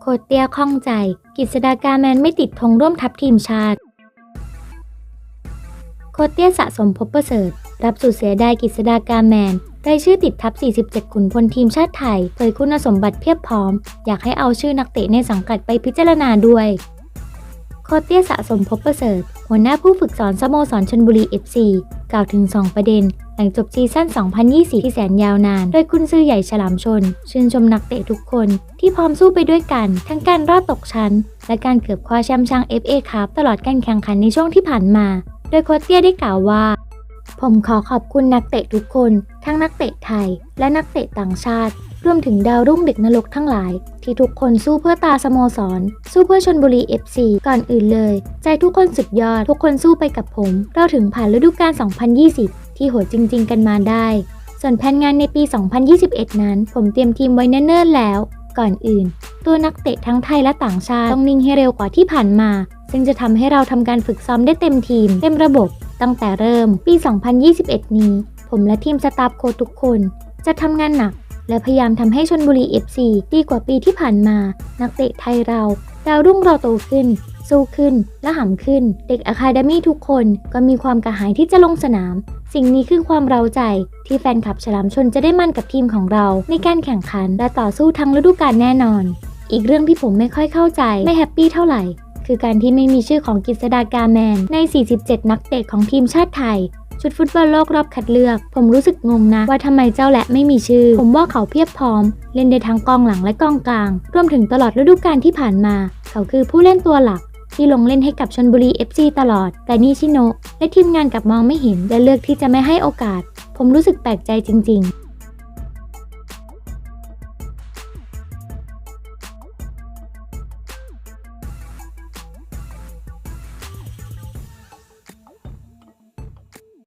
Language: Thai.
โคตเตียข้องใจ กิษดากาแมนไม่ติดธงร่วมทัพทีมชาติ โคตเตียสะสมพบประเสริฐ รับสุดเสียดายกิษดากาแมนรายชื่อติดทัพ 47 ขุนพลทีมชาติไทยเผยคุณสมบัติเพียบพร้อม อยากให้เอาชื่อนักเตะในสังกัดไปพิจารณาด้วย โคตเตียสะสมพบประเสริฐ หัวหน้าผู้ฝึกสอนสโมสรชนบุรี FC กล่าวถึง 2 ประเด็น หลังจบซีซั่น 2024 ที่แสนยาวนาน โดยกุนซือใหญ่ฉลามชน ชื่นชมนักเตะทุกคน ที่พร้อมสู้ไปด้วยกัน ทั้งการรอดตกชั้น และการเกือบคว้าแชมป์ช้าง FA ครับตลอดการแข่งขันในช่วงที่ผ่านมา โดยโค้ชเตี้ยได้กล่าวว่า ผมขอขอบคุณนักเตะทุกคน ทั้งนักเตะไทย และนักเตะต่างชาติรวมถึงดาวรุ่งเด็กนรกทั้งหลาย ที่ทุกคนสู้เพื่อตาสโมสร สู้เพื่อชนบุรี FC ก่อนอื่นเลย ใจทุกคนสุดยอด ทุกคนสู้ไปกับผม เราถึงผ่านฤดูกาล 2020 ที่โหดจริง ๆ กันมาได้ ส่วนแผนงานในปี 2021 นั้น ผมเตรียมทีมไว้เนิ่นๆแล้ว ก่อนอื่น ตัวนักเตะทั้งไทยและต่างชาติต้องนิ่งให้เร็วกว่าที่ผ่านมา ซึ่งจะทำให้เราทำการฝึกซ้อมได้เต็มทีม เต็มระบบ ตั้งแต่เริ่มปี 2021 นี้ ผมและทีมสตาฟโค้ชทุกคน จะทำงานหนักและพยายามทำให้ชนบุรี FC ดีกว่าปีที่ผ่านมา นักเตะไทยเราดาวรุ่งเราโตขึ้น สู้ขึ้นและหำขึ้น เด็กอะคาเดมี่ทุกคนก็มีความกระหายที่จะลงสนาม สิ่งนี้คือความเร้าใจ ที่แฟนคลับฉลามชนจะได้มั่นกับทีมของเรา ในการแข่งขันและต่อสู้ทั้งฤดูกาลแน่นอน อีกเรื่องที่ผมไม่ค่อยเข้าใจไม่แฮปปี้เท่าไหร่คือการที่ไม่มีชื่อของกิษดากาแมนใน 47 นักเตะของทีมชาติไทย ชุดฟุตบอลโลกรอบคัดเลือก ผมรู้สึกงงนะ ว่าทำไมเจ้าและไม่มีชื่อ ผมว่าเขาเพียบพร้อม เล่นได้ทั้งกองหลังและกองกลาง รวมถึงตลอดฤดูกาลที่ผ่านมา เขาคือผู้เล่นตัวหลัก ที่ลงเล่นให้กับชนบุรี FC ตลอด แต่นิชิโนและทีมงานกลับมองไม่เห็นและเลือกที่จะไม่ให้โอกาส ผมรู้สึกแปลกใจจริง ๆ